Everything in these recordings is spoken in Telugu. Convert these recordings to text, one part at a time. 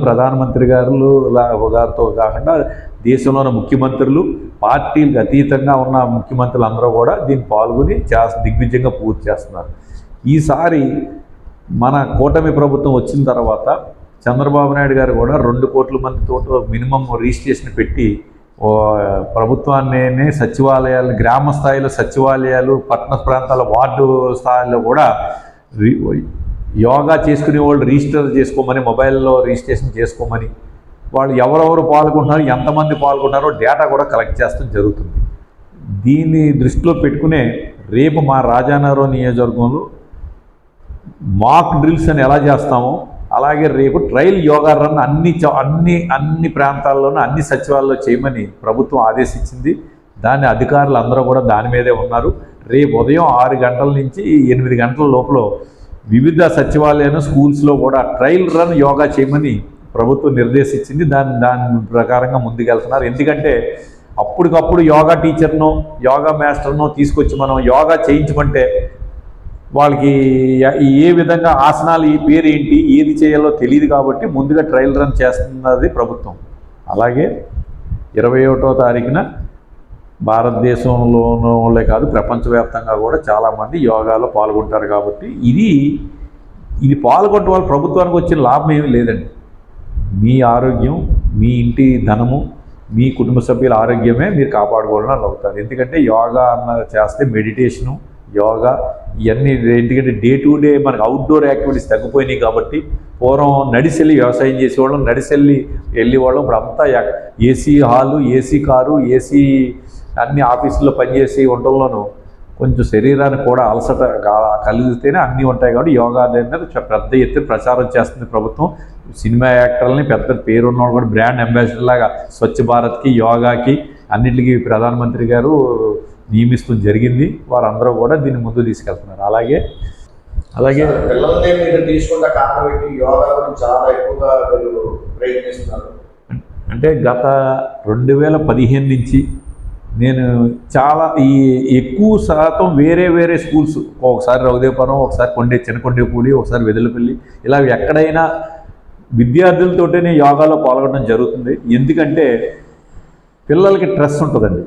ప్రధానమంత్రి గారు లా- గారితో కాకుండా దేశంలో ఉన్న ముఖ్యమంత్రులు పార్టీలకు అతీతంగా ఉన్న ముఖ్యమంత్రులు అందరూ కూడా దీన్ని పాల్గొని చేస్త దిగ్విజయంగా పూర్తి చేస్తున్నారు. ఈసారి మన కూటమి ప్రభుత్వం వచ్చిన తర్వాత చంద్రబాబు నాయుడు గారు కూడా రెండు కోట్ల మందితో మినిమం రిజిస్ట్రేషన్ పెట్టి ప్రభుత్వాన్ని సచివాలయాలు గ్రామ స్థాయిలో సచివాలయాలు పట్టణ ప్రాంతాల వార్డు స్థాయిలో కూడా యోగా చేసుకునే వాళ్ళు రిజిస్టర్ చేసుకోమని మొబైల్లో రిజిస్ట్రేషన్ చేసుకోమని వాళ్ళు ఎవరెవరు పాల్గొంటున్నారు ఎంతమంది పాల్గొంటున్నారో డేటా కూడా కలెక్ట్ చేస్తాం జరుగుతుంది. దీన్ని దృష్టిలో పెట్టుకునే రేపు మా రాజానగరం నియోజకవర్గంలో మాక్ డ్రిల్స్ అని ఎలా చేస్తామో అలాగే రేపు ట్రయల్ యోగా రన్ అన్ని అన్ని అన్ని ప్రాంతాల్లోనూ అన్ని సచివాల్లో చేయమని ప్రభుత్వం ఆదేశించింది. దాని అధికారులు అందరూ కూడా దాని మీదే ఉన్నారు. రేపు ఉదయం ఆరు గంటల నుంచి ఎనిమిది గంటల లోపల వివిధ సచివాలయాలు స్కూల్స్లో కూడా ట్రయల్ రన్ యోగా చేయమని ప్రభుత్వం నిర్దేశించింది. దాని దాని ప్రకారంగా ముందుకెళ్తున్నారు. ఎందుకంటే అప్పటికప్పుడు యోగా టీచర్నో యోగా మాస్టర్నో తీసుకొచ్చి మనం యోగా చేయించమంటే వాళ్ళకి ఏ- ఏ విధంగా ఆసనాలు ఈ పేరు ఏంటి ఏది చేయాలో తెలియదు కాబట్టి ముందుగా ట్రయల్ రన్ చేస్తున్నది ప్రభుత్వం. అలాగే ఇరవై ఒకటో తారీఖున భారతదేశంలోనే కాదు ప్రపంచవ్యాప్తంగా కూడా చాలామంది యోగాలో పాల్గొంటారు కాబట్టి ఇది ఇది పాల్గొంటే వాళ్ళు ప్రభుత్వానికి వచ్చిన లాభం ఏమీ లేదండి. మీ ఆరోగ్యం మీ ఇంటి ధనము మీ కుటుంబ సభ్యుల ఆరోగ్యమే మీరు కాపాడుకోవడం అవుతారు ఎందుకంటే యోగా అన్న చేస్తే మెడిటేషను యోగా ఇవన్నీ ఎందుకంటే డే టు డే మనకు అవుట్డోర్ యాక్టివిటీస్ తగ్గిపోయినాయి కాబట్టి పూర్వం నడిచెల్లి వ్యవసాయం చేసేవాళ్ళం నడిచెల్లి వెళ్ళేవాళ్ళం ఇప్పుడు అంతా AC hall AC car AC అన్ని ఆఫీసుల్లో పనిచేసి ఉండటంలోనూ కొంచెం శరీరానికి కూడా అలసట కలిగితేనే అన్నీ ఉంటాయి కాబట్టి యోగా అనేది పెద్ద ఎత్తున ప్రచారం చేస్తుంది ప్రభుత్వం. సినిమా యాక్టర్లని పెద్ద పేరు ఉన్నవాళ్ళు కూడా బ్రాండ్ అంబాసిడర్ లాగా స్వచ్ఛ భారత్కి యోగాకి అన్నిటికీ ప్రధానమంత్రి గారు నియమిస్తూ జరిగింది. వారందరూ కూడా దీన్ని ముందు తీసుకెళ్తున్నారు. అలాగే అలాగే పిల్లల్ని మీరు తీసుకుంటే కారణం యోగా గురించి చాలా ఎక్కువగా ప్రయత్నిస్తున్నారు. అంటే గత రెండు వేల పదిహేను నుంచి నేను చాలా ఈ ఎక్కువ శాతం వేరే వేరే స్కూల్స్ ఒకసారి రఘుదేవపురం ఒకసారి కొండే చిన్నకొండేపూడి ఒకసారి వెదలపల్లి ఇలా ఎక్కడైనా విద్యార్థులతోటే నేను యోగాలో పాల్గొనడం జరుగుతుంది. ఎందుకంటే పిల్లలకి స్ట్రెస్ ఉంటుందండి.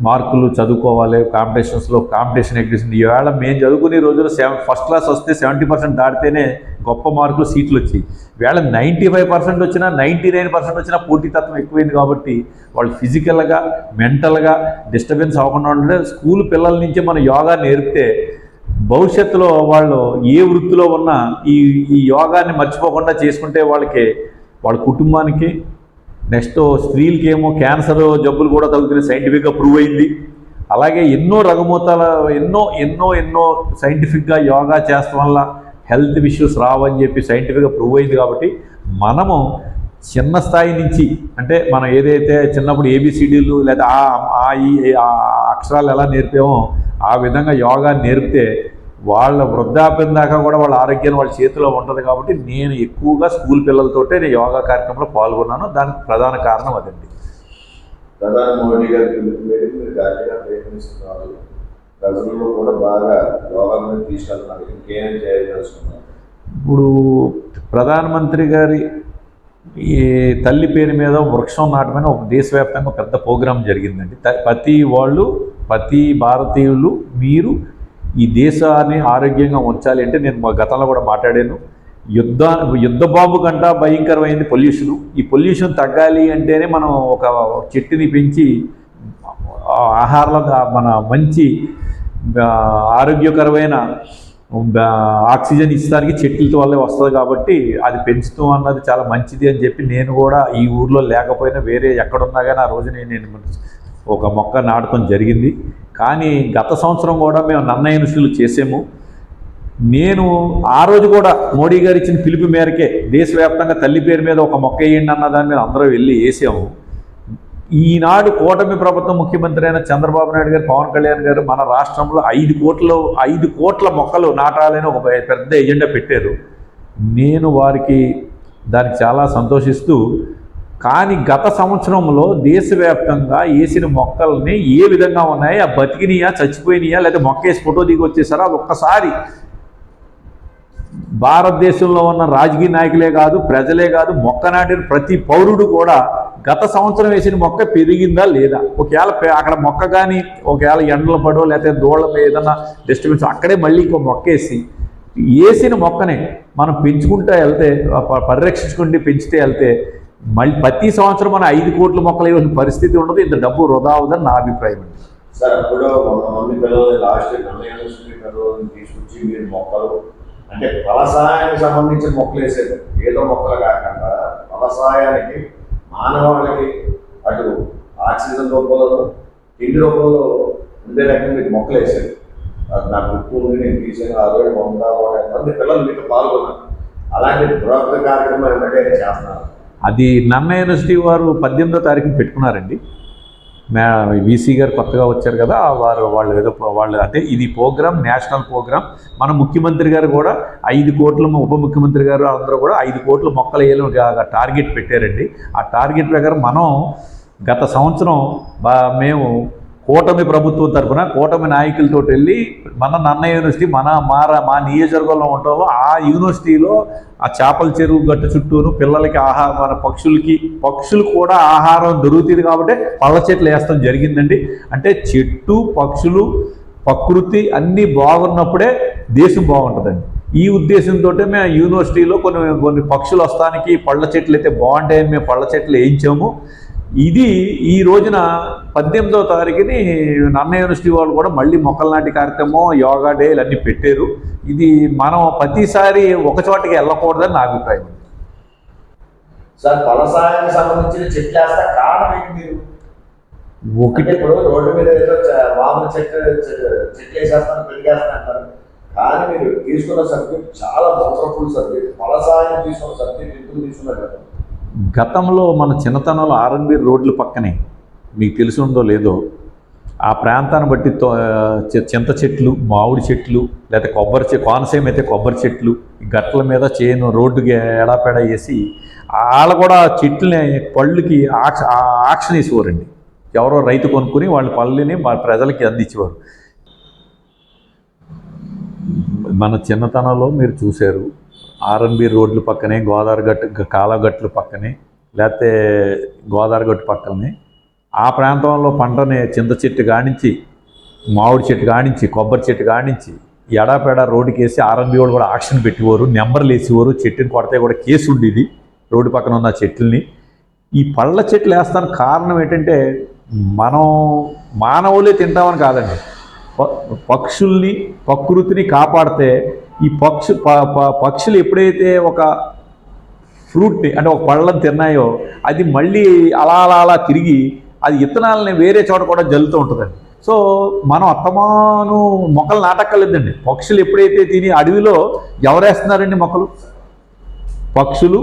మార్కులు చదువుకోవాలి కాంపిటీషన్స్లో కాంపిటీషన్ ఎగ్జిషన్ ఈవేళ మేము చదువుకునే రోజుల్లో సెవెన్ ఫస్ట్ క్లాస్ వస్తే సెవెంటీ పర్సెంట్ దాటితేనే గొప్ప మార్కులు సీట్లు వచ్చాయి. వేళ నైంటీ ఫైవ్ పర్సెంట్ వచ్చినా నైంటీ నైన్ పర్సెంట్ వచ్చినా పోటీతత్వం ఎక్కువైంది కాబట్టి వాళ్ళు ఫిజికల్గా మెంటల్గా డిస్టర్బెన్స్ అవ్వకుండా ఉంటే స్కూల్ పిల్లల నుంచి మనం యోగా నేర్పితే భవిష్యత్తులో వాళ్ళు ఏ వృత్తిలో ఉన్నా ఈ ఈ యోగాన్ని మర్చిపోకుండా చేసుకుంటే వాళ్ళకి వాళ్ళ కుటుంబానికి నెక్స్ట్ స్త్రీలకి ఏమో క్యాన్సర్ జబ్బులు కూడా తగ్గుతుంది సైంటిఫిక్గా ప్రూవ్ అయింది. అలాగే ఎన్నో రగమూతల ఎన్నో ఎన్నో ఎన్నో సైంటిఫిక్గా యోగా చేస్తాం వల్ల హెల్త్ ఇష్యూస్ రావని చెప్పి సైంటిఫిక్గా ప్రూవ్ అయింది కాబట్టి మనము చిన్న స్థాయి నుంచి అంటే మనం ఏదైతే చిన్నప్పుడు ఏబిసిడీలు లేదా ఆ ఆ ఈ ఆ అక్షరాలు ఎలా నేర్పామో ఆ విధంగా యోగా నేర్పితే వాళ్ళ వృద్ధాప్యం దాకా కూడా వాళ్ళ ఆరోగ్యం వాళ్ళ చేతిలో ఉంటుంది కాబట్టి నేను ఎక్కువగా స్కూల్ పిల్లలతోటే నేను యోగా కార్యక్రమంలో పాల్గొన్నాను. దానికి ప్రధాన కారణం అదండి. ప్రధాని మోడీ గారి గట్టిగా ప్రయత్నిస్తున్నారు. ప్రజల్లో కూడా బాగా యోగా మీద తీసుకెళ్తున్నారు. ఇంకేం చేయదలుచుకున్నారు ఇప్పుడు ప్రధానమంత్రి గారి ఈ తల్లి పేరు మీద వృక్షం నాటమని ఒక దేశవ్యాప్తంగా పెద్ద ప్రోగ్రాం జరిగిందండి. ప్రతి వాళ్ళు ప్రతి భారతీయులు మీరు ఈ దేశాన్ని ఆరోగ్యంగా ఉంచాలి అంటే నేను మా గతంలో కూడా మాట్లాడాను. యుద్ధ యుద్ధ బాంబు కంటా భయంకరమైంది పొల్యూషన్. ఈ పొల్యూషన్ తగ్గాలి అంటేనే మనం ఒక చెట్టుని పెంచి ఆహారాల మన మంచి ఆరోగ్యకరమైన ఆక్సిజన్ ఇస్తానికి చెట్లతో వల్లే వస్తుంది కాబట్టి అది పెంచుతూ అన్నది చాలా మంచిది అని చెప్పి నేను కూడా ఈ ఊర్లో లేకపోయినా వేరే ఎక్కడున్నా కానీ ఆ రోజు నేను నేను ఒక మొక్క నాటడం జరిగింది. కానీ గత సంవత్సరం కూడా మేము నన్నయనుషులు చేసాము. నేను ఆ రోజు కూడా మోడీ గారు ఇచ్చిన పిలుపు మేరకే దేశవ్యాప్తంగా తల్లి పేరు మీద ఒక మొక్క వేయండి అన్న దాని మీద అందరూ వెళ్ళి వేసాము. ఈనాడు కూటమి ప్రభుత్వం ముఖ్యమంత్రి అయిన చంద్రబాబు నాయుడు గారు పవన్ కళ్యాణ్ గారు మన రాష్ట్రంలో ఐదు కోట్ల ఐదు కోట్ల మొక్కలు నాటాలని ఒక పెద్ద ఎజెండా పెట్టారు. నేను వారికి దానికి చాలా సంతోషిస్తూ కానీ గత సంవత్సరంలో దేశవ్యాప్తంగా వేసిన మొక్కల్ని ఏ విధంగా ఉన్నాయి? ఆ బతికినయా? చచ్చిపోయినాయా? లేదా మొక్క వేసి ఫోటో దిగి వచ్చేసారా? ఒక్కసారి భారతదేశంలో ఉన్న రాజకీయ నాయకులే కాదు ప్రజలే కాదు మొక్క నాటిన ప్రతి పౌరుడు కూడా గత సంవత్సరం వేసిన మొక్క పెరిగిందా లేదా? ఒకవేళ అక్కడ మొక్క కానీ ఒకవేళ ఎండలు పడో లేకపోతే దూళ్ళ ఏదైనా ఏదన్నా డిస్టర్బెన్స్ అక్కడే మళ్ళీ ఇంకో మొక్క వేసి వేసిన మొక్కనే మనం పెంచుకుంటూ వెళ్తే ప- పరిరక్షించుకుంటూ పెంచితే వెళ్తే మళ్ళీ ప్రతి సంవత్సరం మనం ఐదు కోట్ల మొక్కలు వేయాల్సిన పరిస్థితి ఉండదు. ఇంత డబ్బు వృధా అవుదని నా అభిప్రాయం అండి. సార్ అప్పుడు కొంతమంది పిల్లలు లాస్ట్ తీసుకొచ్చి మీరు మొక్కలు అంటే వ్యవసాయానికి సంబంధించిన మొక్కలు వేసేది. ఏదో మొక్కలు కాకుండా వ్యవసాయానికి మానవాళికి అటు ఆక్సిజన్ రూపంలో తిండి రూపంలో ఉండే రకంగా మీకు మొక్కలు వేసేది. అది నాకు గుర్తు ఉంది నేను తీసాను ఆరోగ్యం రోజు మంది పిల్లలు మీకు పాల్గొన్నారు అలాంటి బృహత్త కార్యక్రమాలు ఎన్నడే చేస్తున్నారు అది నన్న యూనివర్సిటీ వారు పద్దెనిమిదో తారీఖున పెట్టుకున్నారండి. మే వీసీ గారు కొత్తగా వచ్చారు కదా వారు వాళ్ళు ఏదో వాళ్ళు అంటే ఇది ప్రోగ్రామ్ నేషనల్ ప్రోగ్రామ్ మన ముఖ్యమంత్రి గారు కూడా ఐదు కోట్ల ఉప ముఖ్యమంత్రి గారు అందరూ కూడా ఐదు కోట్ల మొక్కలు వేయాలని టార్గెట్ పెట్టారండి. ఆ టార్గెట్ ప్రకారం మనం గత సంవత్సరం బా మేము కూటమి ప్రభుత్వం తరఫున కూటమి నాయకులతో వెళ్ళి మన నన్న యూనివర్సిటీ మన మార మా నియోజకవర్గంలో ఉండటంలో ఆ యూనివర్సిటీలో ఆ చేపల చెరువు గట్టు చుట్టూను పిల్లలకి ఆహారం మన పక్షులకి పక్షులు కూడా ఆహారం దొరుకుతుంది కాబట్టి పళ్ళ చెట్లు వేస్తాం జరిగిందండి. అంటే చెట్టు పక్షులు ప్రకృతి అన్నీ బాగున్నప్పుడే దేశం బాగుంటుందండి. ఈ ఉద్దేశంతో మేము యూనివర్సిటీలో కొన్ని కొన్ని పక్షులు వస్తానికి పళ్ళ చెట్లు అయితే బాగుంటాయని మేము పళ్ళ చెట్లు వేయించాము. ఇది ఈ రోజున పద్దెనిమిదవ తారీఖుని నన్న యూనివర్సిటీ వాళ్ళు కూడా మళ్ళీ మొక్కల నాటి కార్యక్రమం యోగా డే అన్నీ పెట్టారు. ఇది మనం ప్రతిసారి ఒక చోటకి వెళ్ళకూడదని నా అభిప్రాయం. సార్ ఫలసాయానికి సంబంధించిన చెట్లు వేస్తా కారణం ఏంటి మీరు? ఒకటి ఇప్పుడు రోడ్డు మీద ఏదో మామూలు చెట్లు చెట్లు వేసేస్తాను కానీ మీరు తీసుకున్న సబ్జెక్ట్ చాలా వండర్ఫుల్ సబ్జెక్ట్. ఫలసాయం తీసుకున్న సబ్జెక్ట్ ఎందుకు తీసుకున్నారు? కదా గతంలో మన చిన్నతనంలో ఆర్ఎన్బి రోడ్ల పక్కనే మీకు తెలిసి ఉందో లేదో ఆ ప్రాంతాన్ని బట్టి చింత చెట్లు మామిడి చెట్లు లేకపోతే కొబ్బరి చె కోనసీమ అయితే కొబ్బరి చెట్లు గట్ల మీద చేను రోడ్డుకి ఎడాపెడ వేసి వాళ్ళు కూడా చెట్లని పళ్ళుకి ఆక్ష ఆ- ఆక్షన్ వేసేవారండి. ఎవరో రైతు కొనుక్కుని వాళ్ళ పళ్ళని ప్రజలకి అందించేవారు. మన చిన్నతనంలో మీరు చూశారు ఆర్ఎన్బి రోడ్ల పక్కనే గోదావరి గట్టు కాలగట్లు పక్కనే లేకపోతే గోదావరి గట్టు పక్కనే ఆ ప్రాంతంలో పంటని చింత చెట్టు కానించి మామిడి చెట్టు కానించి కొబ్బరి చెట్టు కానించి ఎడాపెడా రోడ్డుకి వేసి ఆర్ఎన్బి వాళ్ళు కూడా ఆక్షన్ పెట్టేవారు నెంబర్లు వేసేవారు చెట్టుని కొడితే కూడా కేసు ఉండేది రోడ్డు పక్కన ఉన్న చెట్లని. ఈ పళ్ళ చెట్లు వేస్తానికి కారణం ఏంటంటే మనం మానవులే తింటామని కాదండి. ప- పక్షుల్ని ప్రకృతిని కాపాడితే ఈ పక్షు ప- ప- పక్షులు ఎప్పుడైతే ఒక ఫ్రూట్ని అంటే ఒక పళ్ళని తిన్నాయో అది మళ్ళీ అలా అలా అలా తిరిగి అది ఇత్తనాలని వేరే చోట కూడా జల్లుతూ ఉంటుందండి. సో మనం అత్తమాను మొక్కలు నాటక్కర్లేదండి. పక్షులు ఎప్పుడైతే తిని అడవిలో ఎవరేస్తున్నారండి మొక్కలు? పక్షులు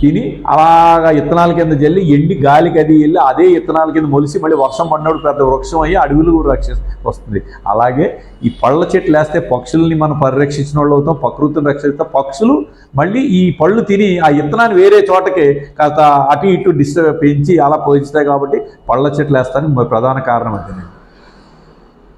తిని అలాగా ఇత్తనాల కింద జల్లి ఎండి గాలికి అది వెళ్ళి అదే ఇత్తనాల కింద మొలిసి మళ్ళీ వర్షం పడినప్పుడు పెద్ద వృక్షం అయ్యి అడవులు రక్ష వస్తుంది. అలాగే ఈ పళ్ళ చెట్లు వేస్తే పక్షుల్ని మనం పరిరక్షించిన వాళ్ళు అవుతాం ప్రకృతిని రక్షిస్తాం. పక్షులు మళ్ళీ ఈ పళ్ళు తిని ఆ ఇత్తనాన్ని వేరే చోటకి కాస్త అటు ఇటు డిస్టర్బ్ పెంచి అలా పోయిస్తాయి కాబట్టి పళ్ళ చెట్లు వేస్తానికి ప్రధాన కారణం అదేనండి